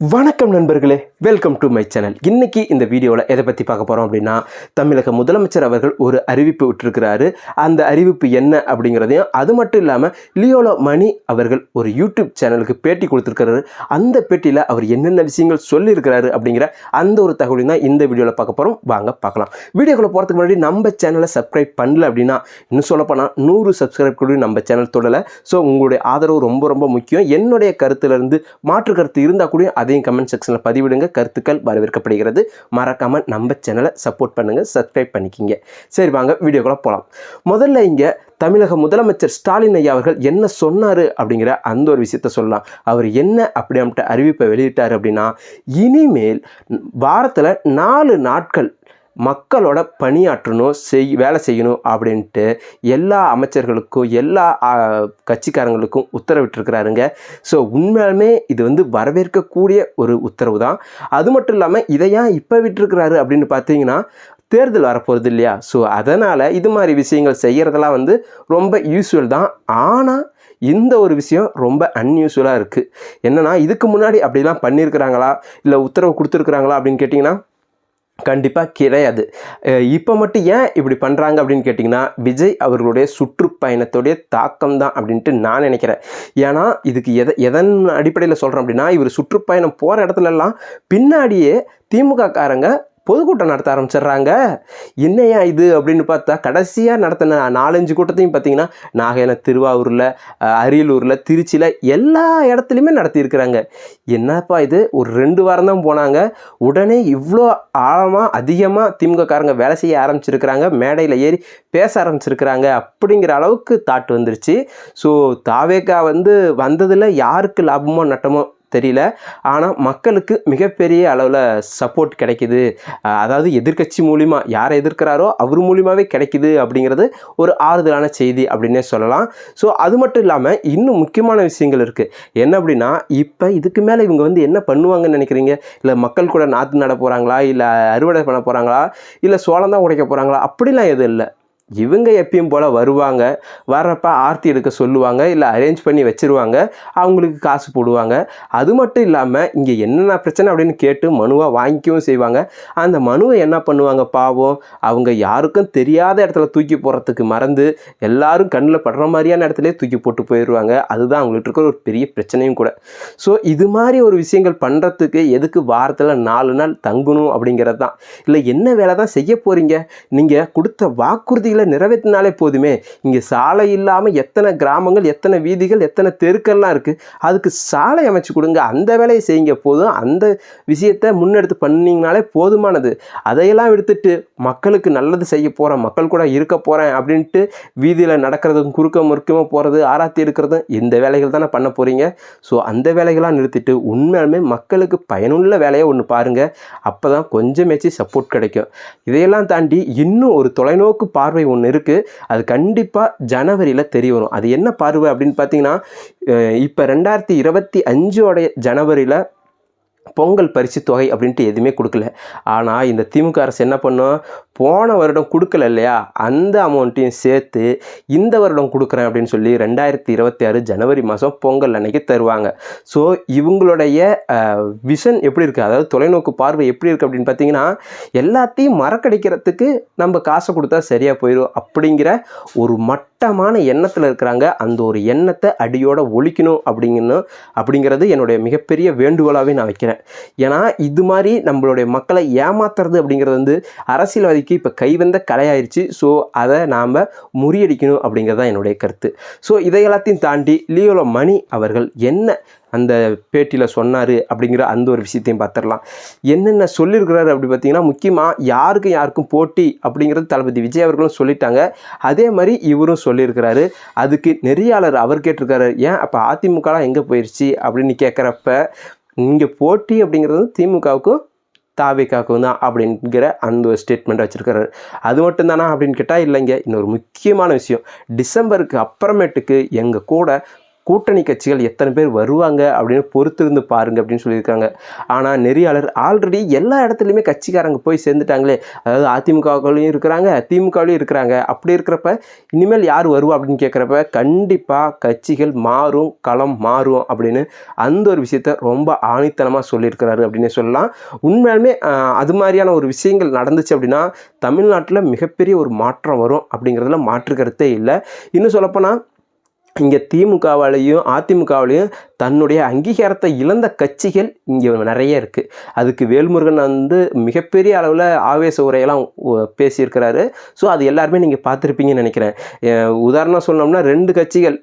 வணக்கம் நண்பர்களே welcome to my channel இன்றைக்கி இந்த வீடியோவில் எதை பற்றி பார்க்க போகிறோம் அப்படின்னா தமிழக முதலமைச்சர் அவர்கள் ஒரு அறிவிப்பு விட்டுருக்கிறாரு. அந்த அறிவிப்பு என்ன அப்படிங்கிறதையும் அது மட்டும் இல்லாமல் லியோலோ மணி அவர்கள் ஒரு யூடியூப் சேனலுக்கு பேட்டி கொடுத்துருக்கிறாரு. அந்த பேட்டியில் அவர் என்னென்ன விஷயங்கள் சொல்லியிருக்கிறாரு அப்படிங்கிற அந்த ஒரு தகவலையும் தான் இந்த வீடியோவில் பார்க்க போகிறோம் வாங்க பார்க்கலாம். வீடியோக்குள்ளே போகிறதுக்கு முன்னாடி நம்ம சேனலை சப்ஸ்கிரைப் பண்ணல அப்படின்னா இன்னும் சொல்லப்போனால் நூறு சப்ஸ்கிரைப் கூட நம்ம சேனல் தொடலை. ஸோ உங்களுடைய ஆதரவு ரொம்ப ரொம்ப முக்கியம். என்னுடைய கருத்துலேருந்து மாற்று கருத்து இருந்தால் கூட அதையும் கமெண்ட் செக்ஷனில் பதிவிடுங்க. கருத்துக்கள் வரவேற்கப்படுகிறது. மறக்காமல் நம்ம சேனலை சப்போர்ட் பண்ணுங்கள் சப்ஸ்கிரைப் பண்ணிக்கிங்க. சரி வாங்க. வீடியோக்குள்ளே போகலாம் முதல்ல இங்கே தமிழக முதலமைச்சர் ஸ்டாலின் ஐயா அவர்கள் என்ன சொன்னார் அப்படிங்கிற அந்த ஒரு விஷயத்த சொல்லலாம். அவர் என்ன அப்படின்ட்டு அறிவிப்பை வெளியிட்டார் அப்படின்னா இனிமேல் வாரத்தில் நாலு நாட்கள் மக்களோட பணியாற்றணும் செய் வேலை செய்யணும் அப்படின்ட்டு எல்லா அமைச்சர்களுக்கும் எல்லா கட்சிக்காரங்களுக்கும் உத்தரவிட்டிருக்கிறாருங்க. ஸோ உண்மையாலுமே இது வந்து வரவேற்கக்கூடிய ஒரு உத்தரவு தான். அது மட்டும் இல்லாமல் இதை ஏன் இப்போ விட்டுருக்கிறாரு அப்படின்னு பார்த்தீங்கன்னா தேர்தல் வரப்போகிறது இல்லையா? ஸோ அதனால் இது மாதிரி விஷயங்கள் செய்கிறதெல்லாம் வந்து ரொம்ப யூஸ்வல் தான். ஆனால் இந்த ஒரு விஷயம் ரொம்ப அன்யூஸ்வலாக இருக்குது என்னென்னா இதுக்கு முன்னாடி அப்படிலாம் பண்ணியிருக்கிறாங்களா? இல்லை உத்தரவு கொடுத்துருக்குறாங்களா அப்படின்னு கேட்டிங்கன்னா கண்டிப்பாக கிடையாது. இப்போ மட்டும் ஏன் இப்படி பண்ணுறாங்க அப்படின்னு கேட்டிங்கன்னா விஜய் அவர்களுடைய சுற்றுப்பயணத்துடைய தாக்கம் தான் அப்படின்ட்டு நான் நினைக்கிறேன். ஏன்னா இதுக்கு எதை எதன் அடிப்படையில் சொல்கிறேன் அப்படின்னா இவர் சுற்றுப்பயணம் போகிற இடத்துலலாம் பின்னாடியே திமுக காரங்க பொதுக்கூட்டம் நடத்த ஆரம்பிச்சிடுறாங்க. என்னையா இது? அப்படின்னு பார்த்தா கடைசியாக நடத்தின நாலஞ்சு கூட்டத்தையும் பார்த்தீங்கன்னா நாகையில் திருவாரூரில் அரியலூரில் திருச்சியில் எல்லா இடத்துலையுமே நடத்தியிருக்கிறாங்க. என்னப்பா இது? ஒரு ரெண்டு வாரம் தான் போனாங்க. உடனே இவ்வளோ ஆழமாக அதிகமாக திமுககாரங்க வேலை செய்ய ஆரம்பிச்சிருக்கிறாங்க. மேடையில் ஏறி பேச ஆரம்பிச்சிருக்கிறாங்க. அப்படிங்கிற அளவுக்கு தாட் வந்துருச்சு. ஸோ தாவேக்கா வந்து வந்ததில் யாருக்கு லாபமோ நட்டமோ தெரியல. ஆனால் மக்களுக்கு மிகப்பெரிய அளவில் சப்போர்ட் கிடைக்குது. அதாவது எதிர்க்கட்சி மூலிமா யாரை எதிர்க்கிறாரோ அவர் மூலியமாகவே கிடைக்குது அப்படிங்கிறது ஒரு ஆறுதலான செய்தி அப்படின்னே சொல்லலாம். ஸோ அது மட்டும் இல்லாமல் இன்னும் முக்கியமான விஷயங்கள் இருக்குது என்ன அப்படின்னா இப்போ இதுக்கு மேலே இவங்க வந்து என்ன பண்ணுவாங்கன்னு நினைக்கிறீங்க? இல்லை மக்கள் கூட நாற்று நட போகிறாங்களா இல்லை அறுவடை பண்ண போகிறாங்களா இல்லை சோளம் தான் உடைக்க போகிறாங்களா அப்படிலாம் எதுவும் இல்லை. இவங்க எப்பயும் போல் வருவாங்க வர்றப்ப ஆர்த்தி எடுக்க சொல்லுவாங்க இல்லை அரேஞ்ச் பண்ணி வச்சிருவாங்க அவங்களுக்கு காசு போடுவாங்க. அது மட்டும் இல்லாமல் இங்கே என்னென்ன பிரச்சனை அப்படின்னு கேட்டு மனுவாக வாங்கிக்கவும் செய்வாங்க. அந்த மனுவை என்ன பண்ணுவாங்க பாவம் அவங்க யாருக்கும் தெரியாத இடத்துல தூக்கி போடுறதுக்கு மறந்து எல்லாரும் கண்ணில் படுற மாதிரியான இடத்துலேயே தூக்கி போட்டு போயிடுவாங்க அதுதான் அவங்களுக்கு இருக்கிற ஒரு பெரிய பிரச்சனையும் கூட. ஸோ இது மாதிரி ஒரு விஷயங்கள் பண்ணுறதுக்கு எதுக்கு வாரத்தில் நாலு நாள் தங்கணும் அப்படிங்கிறது தான் இல்லை என்ன வேலை தான் செய்ய போகிறீங்க நீங்கள் கொடுத்த வாக்குறுதிகளை நிறைவேற்றினாலே போதுமே. இங்கே சாலை இல்லாமல் எத்தனை கிராமங்கள் எத்தனை வீதிகள் எத்தனை தெருக்கள்லாம் இருக்குது அதுக்கு சாலை அமைச்சு கொடுங்க. அந்த வேலையை செய்யுங்க. போதும். அந்த விஷயத்தை முன்னெடுத்து பண்ணிங்கனாலே போதுமானது. அதையெல்லாம் எடுத்துட்டு மக்களுக்கு நல்லது செய்ய போகிறேன் மக்கள் கூட இருக்க போகிறேன் அப்படின்ட்டு வீதியில் நடக்கிறதும் குறுக்க முறுக்கமாக போகிறது ஆராத்தி எடுக்கிறதும் இந்த வேலைகள் தானே பண்ண போகிறீங்க ஸோ அந்த வேலைகளாக நிறுத்திட்டு உண்மையாலுமே மக்களுக்கு பயனுள்ள வேலையை ஒன்று பாருங்கள் அப்போ தான் கொஞ்சமேச்சு சப்போர்ட் கிடைக்கும். இதையெல்லாம் தாண்டி இன்னும் ஒரு தொலைநோக்கு பார்வை ஒன்று இருக்குது அது கண்டிப்பாக ஜனவரியில் தெரிய வரும் அது என்ன பார்வை அப்படின்னு பார்த்தீங்கன்னா இப்போ ரெண்டாயிரத்தி இருபத்தி அஞ்சோடைய ஜனவரியில் பொங்கல் பரிசு தொகை அப்படின்ட்டு எதுவுமே கொடுக்கல. ஆனால் இந்த திமுக அரசு என்ன பண்ணோம்? போன வருடம் கொடுக்கல இல்லையா? அந்த அமௌண்ட்டையும் சேர்த்து இந்த வருடம் கொடுக்குறேன் அப்படின்னு சொல்லி ரெண்டாயிரத்தி இருபத்தி ஆறு ஜனவரி மாதம் பொங்கல் அன்னைக்கு தருவாங்க. ஸோ இவங்களுடைய விஷன் எப்படி இருக்குது அதாவது தொலைநோக்கு பார்வை எப்படி இருக்குது அப்படின்னு பார்த்தீங்கன்னா எல்லாத்தையும் மறக்கடிக்கிறதுக்கு நம்ம காசை கொடுத்தா சரியாக போயிடும் அப்படிங்கிற ஒரு மட்டமான எண்ணத்தில் இருக்கிறாங்க. அந்த ஒரு எண்ணத்தை அடியோட ஒழிக்கணும் அப்படிங்கணும் அப்படிங்கிறது என்னுடைய மிகப்பெரிய வேண்டுகோளாகவே நான் வைக்கிறேன். ஏன்னா இது மாதிரி நம்மளுடைய மக்களை ஏமாத்துறது அப்படிங்கிறது வந்து அரசியல்வாதிக்கு இப்போ கைவந்த கலையாயிருச்சு. ஸோ அதை நாம் முறியடிக்கணும் அப்படிங்கிறது தான் என்னுடைய கருத்து. ஸோ இதை எல்லாத்தையும் தாண்டி லியோலோ மணி அவர்கள் என்ன அந்த பேட்டியில் சொன்னார் அப்படிங்கிற அந்த ஒரு விஷயத்தையும் பார்த்துடலாம். என்னென்ன சொல்லியிருக்கிறாரு அப்படி பார்த்தீங்கன்னா முக்கியமாக யாருக்கும் யாருக்கும் போட்டி அப்படிங்கிறது தளபதி விஜய் அவர்களும் சொல்லிட்டாங்க. அதே மாதிரி இவரும் சொல்லியிருக்கிறாரு. அதுக்கு நெறியாளர் அவர் கேட்டிருக்காரு. ஏன் அப்போ அதிமுகலாம் எங்கே போயிடுச்சு அப்படின்னு கேட்குறப்ப இங்கே போட்டி அப்படிங்கிறது திமுகவுக்கும் தாவிக்காக்கும் தான் அப்படிங்கிற அந்த ஒரு ஸ்டேட்மெண்ட் வச்சுருக்காரு அது மட்டும்தானா அப்படின்னு கேட்டால் இல்லைங்க. இன்னொரு முக்கியமான விஷயம். டிசம்பருக்கு அப்புறமேட்டுக்கு எங்கள் கூட கூட்டணி கட்சிகள் எத்தனை பேர் வருவாங்க அப்படின்னு பொறுத்திருந்து பாருங்க அப்படின்னு சொல்லியிருக்காங்க. ஆனால் நெறியாளர் ஆல்ரெடி எல்லா இடத்துலையுமே கட்சிக்காரங்க போய் சேர்ந்துட்டாங்களே. அதாவது அதிமுகவுலையும் இருக்கிறாங்க திமுகவிலையும் இருக்கிறாங்க. அப்படி இருக்கிறப்ப இனிமேல் யார் வருவா அப்படின்னு கேட்குறப்ப கண்டிப்பாக கட்சிகள் மாறும் களம் மாறும் அப்படின்னு அந்த ஒரு விஷயத்த ரொம்ப ஆணித்தனமாக சொல்லியிருக்கிறாரு அப்படின்னு சொல்லலாம். உண்மையாலுமே அது மாதிரியான ஒரு விஷயங்கள் நடந்துச்சு அப்படின்னா தமிழ்நாட்டில் மிகப்பெரிய ஒரு மாற்றம் வரும் அப்படிங்கிறதுல மாற்று கருத்தே இல்லை. இன்னும் சொல்லப்போனால் இங்கே திமுகவாலையும் அதிமுகவாலையும் தன்னுடைய அங்கீகாரத்தை இழந்த கட்சிகள் இங்கே நிறைய இருக்குது அதுக்கு வேல்முருகன் வந்து மிகப்பெரிய அளவில் ஆவேச உரையெல்லாம் பேசியிருக்கிறாரு. ஸோ அது எல்லாருமே நீங்கள் பார்த்துருப்பீங்கன்னு நினைக்கிறேன். உதாரணம் சொன்னோம்னா ரெண்டு கட்சிகள்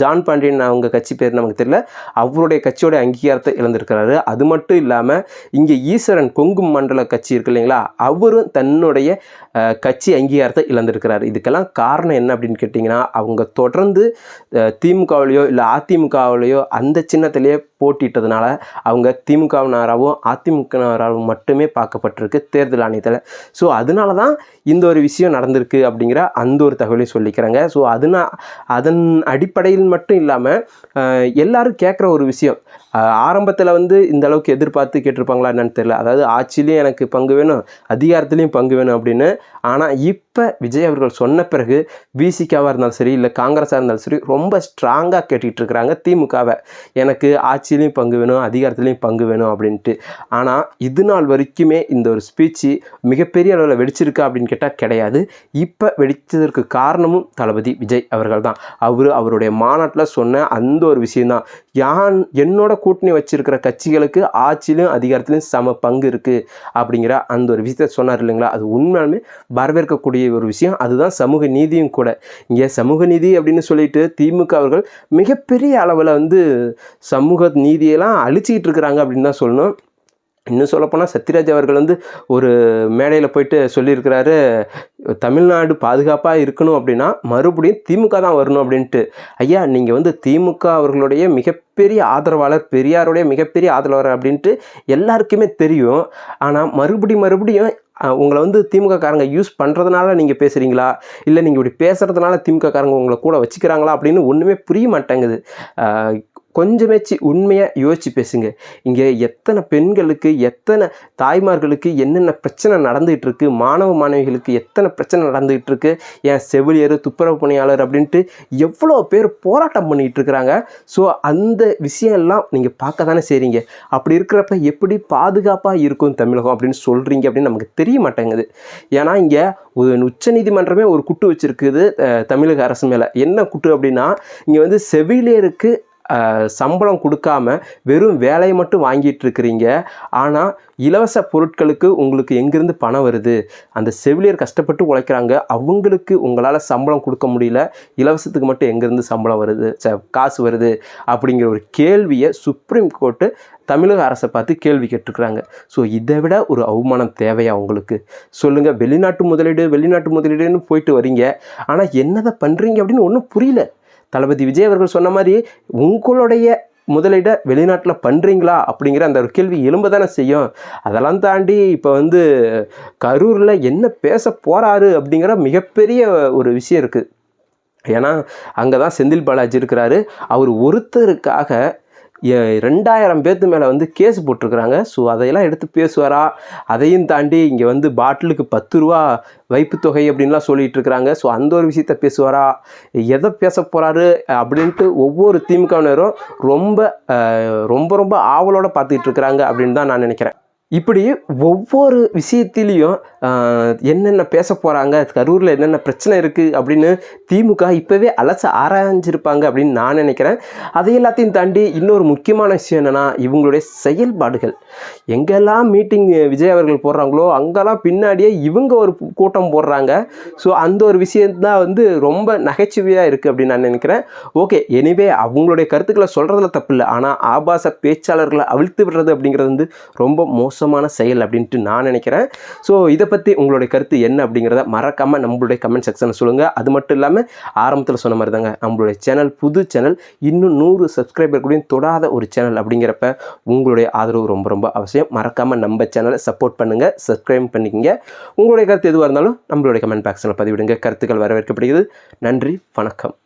ஜான் பாண்டியன் அவங்க கட்சி பேர் நமக்கு தெரியல. அவருடைய கட்சியோடைய அங்கீகாரத்தை இழந்திருக்கிறாரு. அது மட்டும் இல்லாமல் இங்கே ஈஸ்வரன் கொங்கு மண்டல கட்சி இருக்கு இல்லைங்களா? அவரும் தன்னுடைய கட்சி அங்கீகாரத்தை இழந்திருக்கிறார். இதுக்கெல்லாம் காரணம் என்ன அப்படின்னு கேட்டிங்கன்னா அவங்க தொடர்ந்து திமுகவிலையோ இல்லை அதிமுகவிலையோ அந்த சின்னத்திலேயே போட்டிட்டதுனால அவங்க திமுகவினராகவும் அதிமுகவினராகவும் மட்டுமே பார்க்கப்பட்டிருக்கு தேர்தல் ஆணையத்தில். ஸோ அதனால தான் இந்த ஒரு விஷயம் நடந்திருக்கு அப்படிங்கிற அந்த ஒரு தகவலையும் சொல்லிக்கிறாங்க. ஸோ அதுனா அதன் அடிப்படையில் மட்டும் இல்லாமல் எல்லாரும் கேட்குற ஒரு விஷயம். ஆரம்பத்தில் வந்து இந்த அளவுக்கு எதிர்பார்த்து கேட்டிருப்பாங்களா என்னன்னு தெரியல. அதாவது ஆட்சியிலையும் எனக்கு பங்கு வேணும் அதிகாரத்துலேயும் பங்கு வேணும் அப்படின்னு. ஆனால் இப்போ விஜய் அவர்கள் சொன்ன பிறகு விசிகாவாக இருந்தாலும் சரி இல்லை காங்கிரஸாக இருந்தாலும் சரி ரொம்ப ரொம்ப ஸ்ட்ராங்காக கேட்டுக்கிட்டு இருக்கிறாங்க திமுகவை. எனக்கு ஆட்சியிலையும் பங்கு வேணும் அதிகாரத்துலேயும் பங்கு வேணும் அப்படின்ட்டு. ஆனால் இது நாள் வரைக்குமே இந்த ஒரு ஸ்பீச்சு மிகப்பெரிய அளவில் வெடிச்சிருக்கா அப்படின்னு கேட்டால் கிடையாது. இப்போ வெடித்ததற்கு காரணமும் தளபதி விஜய் அவர்கள் தான் அவர் அவருடைய மாநாட்டில் சொன்ன அந்த ஒரு விஷயந்தான் யான் என்னோட கூட்டணி வச்சிருக்கிற கட்சிகளுக்கு ஆட்சியிலும் அதிகாரத்திலும் சம பங்கு இருக்குது அப்படிங்கிற அந்த ஒரு விஷயத்தை சொன்னார் இல்லைங்களா? அது உண்மையாலுமே வரவேற்கக்கூடிய ஒரு விஷயம். அதுதான் சமூக நீதியும் கூட. இங்கே சமூக நீதி அப்படின்னு சொல்லிட்டு திமுக அவர்கள் மிகப்பெரிய அளவில் வந்து சமூக நீதியெல்லாம் அழிச்சிக்கிட்டு இருக்கிறாங்க அப்படின்னு தான் சொல்லணும். இன்னும் சொல்லப்போனால் சத்யராஜ் அவர்கள் வந்து ஒரு மேடையில் போயிட்டு சொல்லியிருக்கிறாரு தமிழ்நாடு பாதுகாப்பாக இருக்கணும் அப்படின்னா மறுபடியும் திமுக தான் வரணும் அப்படின்ட்டு. ஐயா நீங்கள் வந்து திமுக அவர்களுடைய மிகப்பெரிய ஆதரவாளர் பெரியாருடைய மிகப்பெரிய ஆதரவாளர் அப்படின்ட்டு எல்லாருக்குமே தெரியும். ஆனால் மறுபடியும் மறுபடியும் உங்களை வந்து திமுக காரங்க யூஸ் பண்ணுறதுனால நீங்கள் பேசுகிறீங்களா இல்லை நீங்கள் இப்படி பேசுகிறதுனால திமுக காரங்க உங்களை கூட வச்சுக்கிறாங்களா? அப்படின்னு ஒன்றுமே புரிய மாட்டேங்குது. கொஞ்சமேச்சு உண்மையாக யோசித்து பேசுங்க. இங்கே எத்தனை பெண்களுக்கு எத்தனை தாய்மார்களுக்கு என்னென்ன பிரச்சனை நடந்துகிட்டு இருக்கு மாணவ மாணவிகளுக்கு எத்தனை பிரச்சனை நடந்துகிட்டு இருக்கு ஏன் செவிலியர் துப்புரவு பணியாளர் அப்படின்ட்டு எவ்வளோ பேர் போராட்டம் பண்ணிகிட்டு இருக்கிறாங்க ஸோ அந்த விஷயம் எல்லாம் நீங்கள் பார்க்க தானே செய்கிறீங்க அப்படி இருக்கிறப்ப எப்படி பாதுகாப்பாக இருக்கும் தமிழகம் அப்படின்னு சொல்கிறீங்க அப்படின்னு நமக்கு தெரிய மாட்டேங்குது. ஏன்னா இங்கே ஒரு உச்சநீதிமன்றமே ஒரு குட்டு வச்சிருக்குது தமிழக அரசு மேலே. என்ன குட்டு அப்படின்னா இங்கே வந்து செவிலியருக்கு சம்பளம் கொடுக்காம வெறும் வேலையை மட்டும் வாங்கிட்டு இருக்கிறீங்க ஆனால் இலவச பொருட்களுக்கு உங்களுக்கு எங்கேருந்து பணம் வருது? அந்த செவிலியர் கஷ்டப்பட்டு உழைக்கிறாங்க. அவங்களுக்கு உங்களால் சம்பளம் கொடுக்க முடியல. இலவசத்துக்கு மட்டும் எங்கேருந்து சம்பளம் வருது? ச- காசு வருது? அப்படிங்கிற ஒரு கேள்வியை சுப்ரீம் கோர்ட்டு தமிழக அரசை பார்த்து கேள்வி கேட்டிருக்கிறாங்க. ஸோ இதை விட ஒரு அவமானம் தேவையா உங்களுக்கு? சொல்லுங்கள் வெளிநாட்டு முதலீடு வெளிநாட்டு முதலீடுன்னு போயிட்டு வரீங்க. ஆனால் என்னதை பண்ணுறீங்க அப்படின்னு ஒன்றும் புரியல. தளபதி விஜய் அவர்கள் சொன்ன மாதிரி உங்களுடைய முதலீடை வெளிநாட்டில் பண்ணுறீங்களா அப்படிங்கிற அந்த ஒரு கேள்வி எலும்ப தானே செய்யும். அதெல்லாம் தாண்டி இப்போ வந்து கரூரில் என்ன பேச போகிறாரு அப்படிங்கிற மிகப்பெரிய ஒரு விஷயம் இருக்குது ஏன்னா அங்கே தான் செந்தில் பாலாஜி இருக்கிறாரு. அவர் ஒருத்தருக்காக ரெண்டாயிரம் பேர்த்து மேலே வந்து கேஸ் போட்டிருக்கிறாங்க. ஸோ அதையெல்லாம் எடுத்து பேசுவாரா? அதையும் தாண்டி இங்கே வந்து பாட்டிலுக்கு பத்து ரூபா வைப்பு தொகை அப்படின்லாம் சொல்லிகிட்டு இருக்கிறாங்க. ஸோ அந்த ஒரு விஷயத்த பேசுவாரா? எதை பேச போகிறாரு அப்படின்ட்டு ஒவ்வொரு திமுகவினரும் ரொம்ப ரொம்ப ரொம்ப ஆவலோடு பார்த்துக்கிட்டு இருக்கிறாங்க அப்படின்னு தான் நான் நினைக்கிறேன். இப்படி ஒவ்வொரு விஷயத்திலையும் என்னென்ன பேச போகிறாங்க கரூரில் என்னென்ன பிரச்சனை இருக்குது அப்படின்னு திமுக இப்போவே அலச ஆராய்ஞ்சிருப்பாங்க அப்படின்னு நான் நினைக்கிறேன். அதை எல்லாத்தையும் தாண்டி இன்னொரு முக்கியமான விஷயம் என்னென்னா இவங்களுடைய செயல்பாடுகள். எங்கெல்லாம் மீட்டிங் விஜய் அவர்கள் போடுறாங்களோ அங்கெல்லாம் பின்னாடியே இவங்க ஒரு கூட்டம் போடுறாங்க. ஸோ அந்த ஒரு விஷயந்தான் வந்து ரொம்ப நகைச்சுவையாக இருக்குது அப்படின்னு நான் நினைக்கிறேன். ஓகே எனிவே அவங்களுடைய கருத்துக்களை சொல்கிறதுல தப்பு இல்லை ஆனால் ஆபாச பேச்சாளர்களை அவிழ்த்து விடுறது அப்படிங்கிறது வந்து ரொம்ப மோசமான செயல் அப்படின்ட்டு நான் நினைக்கிறேன். ஸோ இதை பற்றி உங்களுடைய கருத்து என்ன அப்படிங்கிறத மறக்காமல் நம்மளுடைய கமெண்ட் செக்ஷனில் சொல்லுங்கள் அது மட்டும் இல்லாமல் ஆரம்பத்தில் சொன்ன மாதிரி தாங்க நம்மளுடைய சேனல் புது சேனல் இன்னும் நூறு சப்ஸ்கிரைபர் கூட தொடாத ஒரு சேனல் அப்படிங்கிறப்ப உங்களுடைய ஆதரவு ரொம்ப ரொம்ப அவசியம். மறக்காமல் நம்ம சேனலை சப்போர்ட் பண்ணுங்கள் சப்ஸ்கிரைப் பண்ணிக்கங்க. உங்களுடைய கருத்து எதுவாக இருந்தாலும் நம்மளுடைய கமெண்ட் பாக்ஸில் பதிவிடுங்க. கருத்துக்கள் வரவேற்கப்படுகிறது. நன்றி வணக்கம்.